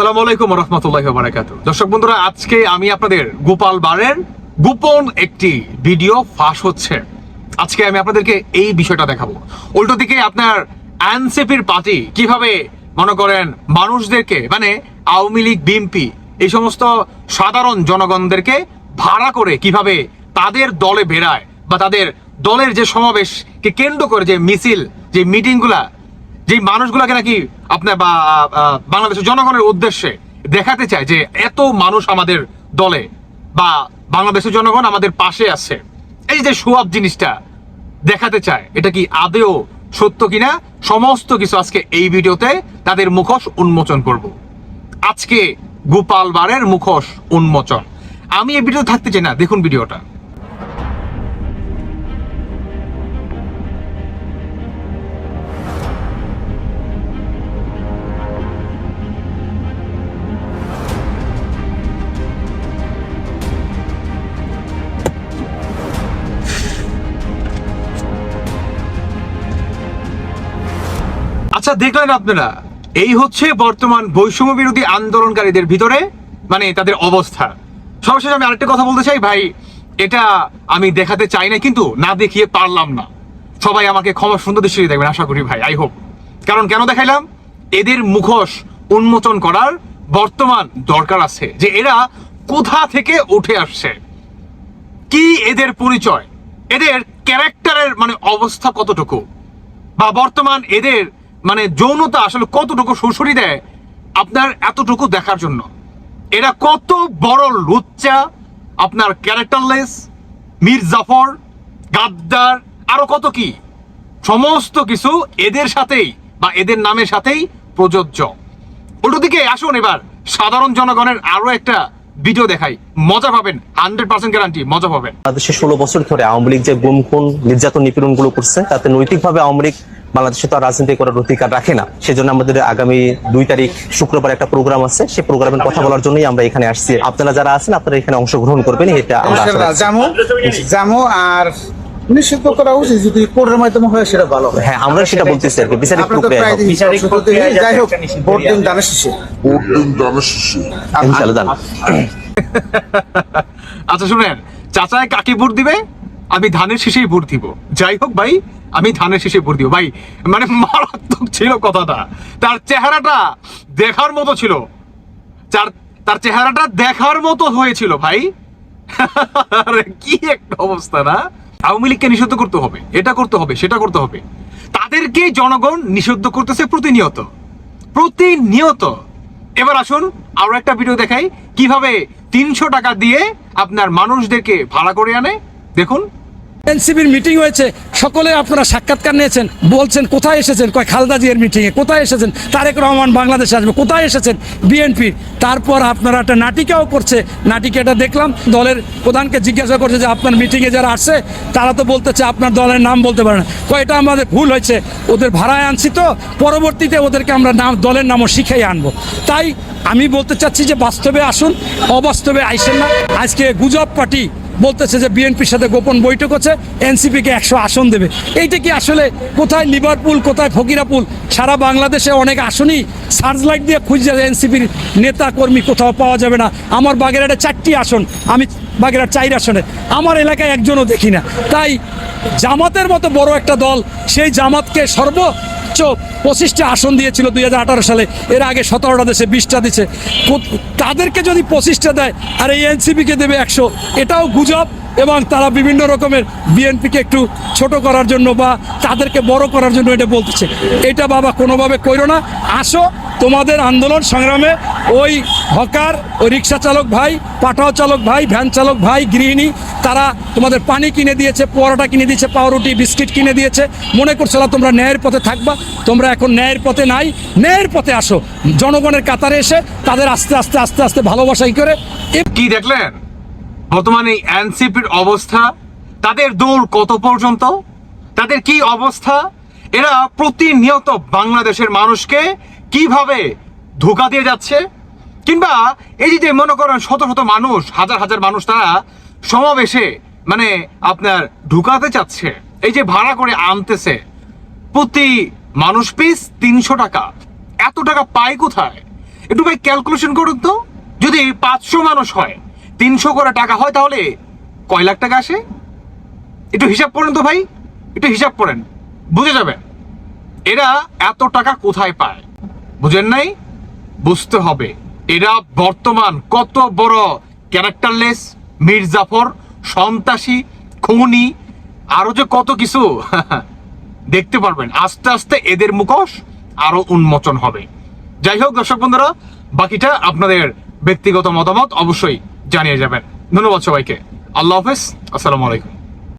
আলাইকুম রহমতুল্লাহ বারাকাত দর্শক বন্ধুরা, আজকে আমি আপনাদের গোপাল বারের গোপন একটি ভিডিও ফাঁস হচ্ছে। আজকে আমি আপনাদেরকে এই বিষয়টা দেখাবো। উল্টো দিকে আপনার আনসেপির পার্টি কীভাবে, মনে করেন, মানুষদেরকে মানে আওয়ামী লীগ, বিএনপি, এই সমস্ত সাধারণ জনগণদেরকে ভাড়া করে কীভাবে তাদের দলে বেড়ায় বা তাদের দলের যে সমাবেশকে কেন্দ্র করে যে মিছিল, যে মিটিংগুলা যে মানুষগুলাকে নাকি আপনার বা বাংলাদেশের জনগণের উদ্দেশ্যে দেখাতে চায় যে এত মানুষ আমাদের দলে বা বাংলাদেশের জনগণ আমাদের পাশে আছে। এই যে সোয়াব জিনিসটা দেখাতে চায়, এটা কি আদেও সত্য কিনা? সমস্ত কিছু আজকে এই ভিডিওতে তাদের মুখোশ উন্মোচন করব। আজকে গোপাল বারের মুখোশ উন্মোচন। আমি এই ভিডিও থাকতে চাই না, দেখুন ভিডিওটা। আচ্ছা দেখলেন আপনারা? এই হচ্ছে বর্তমান বৈষম্য বিরোধী আন্দোলনকারীদের ভিতরে মানে তাদের অবস্থা। সর্বশেষ আমি আরেকটা কথা বলতে চাই, ভাই, এটা আমি দেখাতে চাই না কিন্তু না দেখিয়ে পারলাম না। সবাই আমাকে ক্ষমা সুন্দর দৃষ্টিতে দেখবেন, আশা করি, ভাই, আই হোপ। কারণ কেন দেখাইলাম? এদের মুখোশ উন্মোচন করার বর্তমান দরকার আছে, যে এরা কোথা থেকে উঠে আসছে। কি এদের পরিচয়? এদের ক্যারেক্টারের মানে অবস্থা কতটুকু? বা বর্তমান এদের মানে যৌনতা আসলে কতটুকু সুসরি দেয় আপনার এতটুকু দেখার জন্য। এরা কত বড় লুচ্চা, আপনার ক্যারেক্টারলেস, মীর জাফর, গাদ্দার, আরও কত কি? সমস্ত কিছু এদের সাথেই বা এদের নামের সাথেই প্রযোজ্য। উল্টো দিকে আসুন এবার, সাধারণ জনগণের আরও একটা ভিডিও দেখাই। মজা পাবেন, হান্ড্রেড পার্সেন্ট গ্যারান্টি মজা পাবেন। বাংলাদেশে ষোলো বছর ধরে আওয়ামী লীগ যে গুম খুন নির্যাতন নিপীড়নগুলো করছে, তাতে নৈতিকভাবে আওয়ামী লীগ বাংলাদেশে তো আর রাজনীতি করার অধিকার রাখে না। সেজন্য আমাদের আগামী দুই তারিখ শুক্রবার একটা প্রোগ্রাম আছে। সেই প্রোগ্রামের কথা বলার জন্যই আমরা এখানে আসছি। আপনারা যারা আছেন আপনারা এখানে অংশগ্রহণ করবেন এটা আমরা জামু জামু আর নিষিদ্ধ করা উচিত যদি কোর্টের মাধ্যমে হয় সেটা ভালো হ্যাঁ। আমরা সেটা বলতেছি আর কি। বিচারিক আপনার তো প্রক্রিয়া প্রায় হবে। দিন সংসদে যাই হোক ভোট দিন দানের শেষে। ভোট দানের শেষে। ইনশাআল্লাহ আচ্ছা শুনেন চাচায় কাকে ভোট দিবে? আমি ধানের শেষেই ভোট দিব। যাই হোক ভাই, আমি ধানের শেষে ভোট দিব। ভাই মানে মারাত্মক ছিল কথাটা। তার চেহারাটা দেখার মতো ছিল। তার তার চেহারাটা দেখার মতো হয়েছিল ভাই। কি একটা অবস্থা না? আওয়ামী লীগকে নিষিদ্ধ করতে হবে। এটা করতে হবে, সেটা করতে হবে। তাদেরকে জনগণ নিষিদ্ধ করতেছে প্রতিনিয়ত। প্রতিনিয়ত। এবার আসুন, আরও একটা ভিডিও দেখাই। কীভাবে তিনশো টাকা দিয়ে আপনার মানুষদেরকে ভাড়া করে আনে। দেখুন। এনসিবির মিটিং হয়েছে, সকলে আপনারা সাক্ষাৎকার নিয়েছেন, বলছেন কোথায় এসেছেন, কয় খালদা জিয়ার মিটিংয়ে কোথায় এসেছেন, তারেক রহমান বাংলাদেশে আসবে, কোথায় এসেছেন, বিএনপি, তারপর আপনারা একটা নাটিকাও করছে, নাটিকাটা দেখলাম, দলের প্রধানকে জিজ্ঞাসা করছে যে আপনার মিটিংয়ে যারা আসছে, তারা তো বলতেছে আপনার দলের নাম বলতে পারে না। কয়, এটা আমাদের ভুল হয়েছে, ওদের ভাড়ায় আনছি তো, পরবর্তীতে ওদেরকে আমরা নাম, দলের নামও শিখাই আনব। তাই আমি বলতে চাচ্ছি যে বাস্তবে আসুন, অবাস্তবে আইসেন না। আজকে গুজব পার্টি বলতেছে যে বিএনপির সাথে গোপন বৈঠক হচ্ছে, এনসিপিকে একশো আসন দেবে। এইটা কি আসলে কোথায় লিভারপুল কোথায় ফকিরাপুল? সারা বাংলাদেশে অনেক আসনই সার্চ লাইট দিয়ে খুঁজছে এনসিপির নেতা, কর্মী কোথাও পাওয়া যাবে না। আমার বাগেরহাটে চারটি আসন, আমি বাগেরহাট চার আসনে। আমার এলাকায় একজনও দেখি না। তাই জামাতের মতো বড় একটা দল, সেই জামাতকে সর্বোচ্চ পঁচিশটা আসন দিয়েছিল দুই হাজার আঠারো সালে। এর আগে সতেরোটা দেশে বিশটা দিচ্ছে তাদেরকে যদি পঁচিশটা দেয়, আর এই এনসিপিকে দেবে একশো। এটাও গুজব। এবং তারা বিভিন্ন রকমের বিএনপিকে একটু ছোট করার জন্য বা তাদেরকে বড় করার জন্য এটা বলতেছে। এটা বাবা কোনোভাবে কইরো না। আসো, তোমাদের আন্দোলন সংগ্রামে ওই হকার, ওই রিক্সা চালক ভাই, পাঠাও চালক ভাই, ভ্যান চালক ভাই, গৃহিণী, তারা তোমাদের পানি কিনে দিয়েছে, পরোটা কিনে দিয়েছে, পাউরুটি, বিস্কিট কিনে দিয়েছে। মনে করছিল তোমরা ন্যায়ের পথে থাকবা? তোমরা এখন ন্যায়ের পথে নাই। ন্যায়ের পথে আসো। জনগণের কাতারে এসে তাদের আস্তে আস্তে আস্তে আস্তে ভালোবাসাই করে। কি দেখলেন? বর্তমানে এনসিপির অবস্থা, তাদের দৌড় কত পর্যন্ত, তাদের কি অবস্থা, এরা প্রতিনিয়ত বাংলাদেশের মানুষকে কীভাবে ধোকা দিয়ে যাচ্ছে, কিংবা এই যে মনে করেন শত শত মানুষ, হাজার হাজার মানুষ তারা সমাবেশে মানে আপনার ঢুকাতে চাচ্ছে, এই যে ভাড়া করে আনতেছে, প্রতি মানুষ পিস তিনশো টাকা, এত টাকা পায় কোথায়? একটু ভাই ক্যালকুলেশন করুন তো, যদি পাঁচশো মানুষ হয় তিনশো করে টাকা হয় তাহলে কয় লাখ টাকা আসে? একটু হিসাব করেন তো ভাই, একটু হিসাব করেন। বুঝে যাবেন। এরা এত টাকা কোথায় পায়? বুঝেন নাই? বুঝতে হবে। এরা বর্তমান কত বড় ক্যারেক্টারলেস মির্জাফর সন্ত্রাসী, খুনি, আরও যে কত কিছু। দেখতে পারবেন, আস্তে আস্তে এদের মুখোশ আরও উন্মোচন হবে। যাই হোক, দর্শক বন্ধুরা, বাকিটা আপনাদের ব্যক্তিগত মতামত অবশ্যই জানিয়ে যাবেন। ধন্যবাদ সবাইকে। আল্লাহ হাফেজ। আসসালামু আলাইকুম।